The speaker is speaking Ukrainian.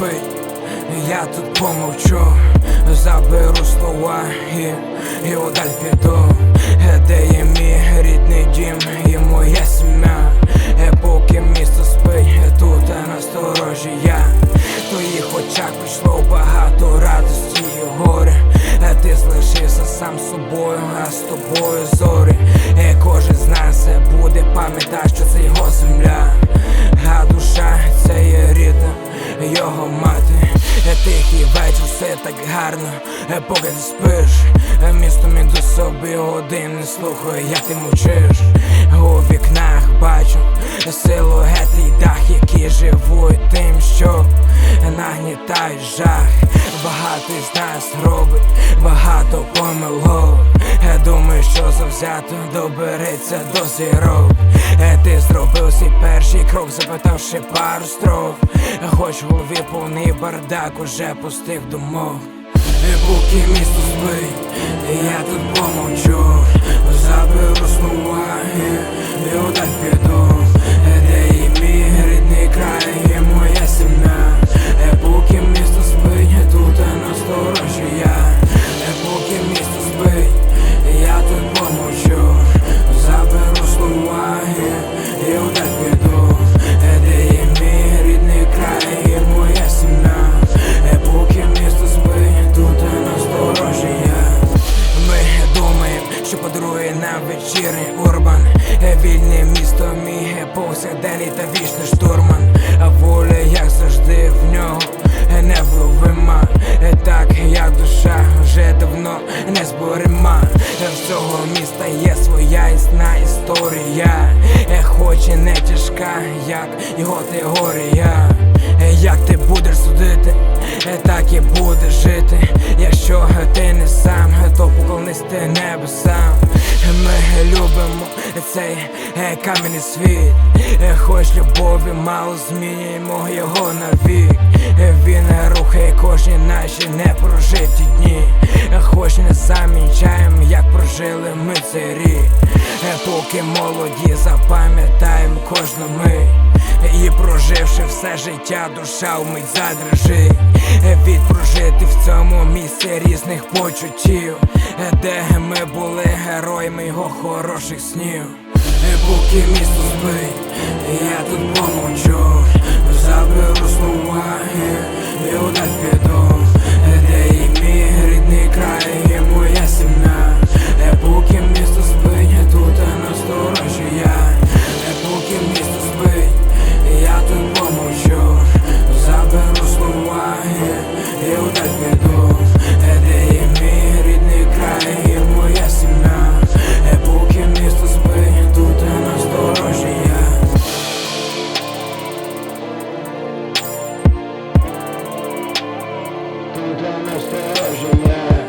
спить, я тут помовчу, заберу слова і, і удаль піду, де є мій рідний дім і моя сім'я, Е, поки місто спить, тут насторожі я, в твоїх очах прийшло багато радості і горя, Е, ти залишився сам собою, а з тобою зорі. Поки ти спиш. Містом іду собі один, не як ти мовчиш. У вікнах бачу силуети й дах, які живуть тим, що нагнітають жах. Багато із нас робить багато помилок. Думаю, що завзято добереться до зірок. Ти зробив свій перший крок, запитавши пару строк. Хоч в голові повний бардак, уже пустих думок. І поки місто спить, я тут помовчу, заберу слова і, отак піду, Вільне місто, мій е, повсякденний та вічний штурман. А воля, як завжди, в нього е, невловима Хоч і не тяжка, як його теорія Е, Як ти будеш судити, е, так і будеш жити. Якщо ти не сам, то поклонись ти небесам. Ми любимо цей е, кам'яний світ, Е, хоч любові мало змінюємо його навік. Е, Він рухає кожні наші непрожиті дні. Е, Хоч не замічаємо, як прожили ми цей рік роки молоді, запам'ятаємо кожну мить. І проживши все життя, душа вмить задрижить Відпрожити в цьому місці різних почуттів, де ми були героями його хороших снів. Поки місто спить, я тут помовчу, заберу снуваги і удать піду. dans un génial.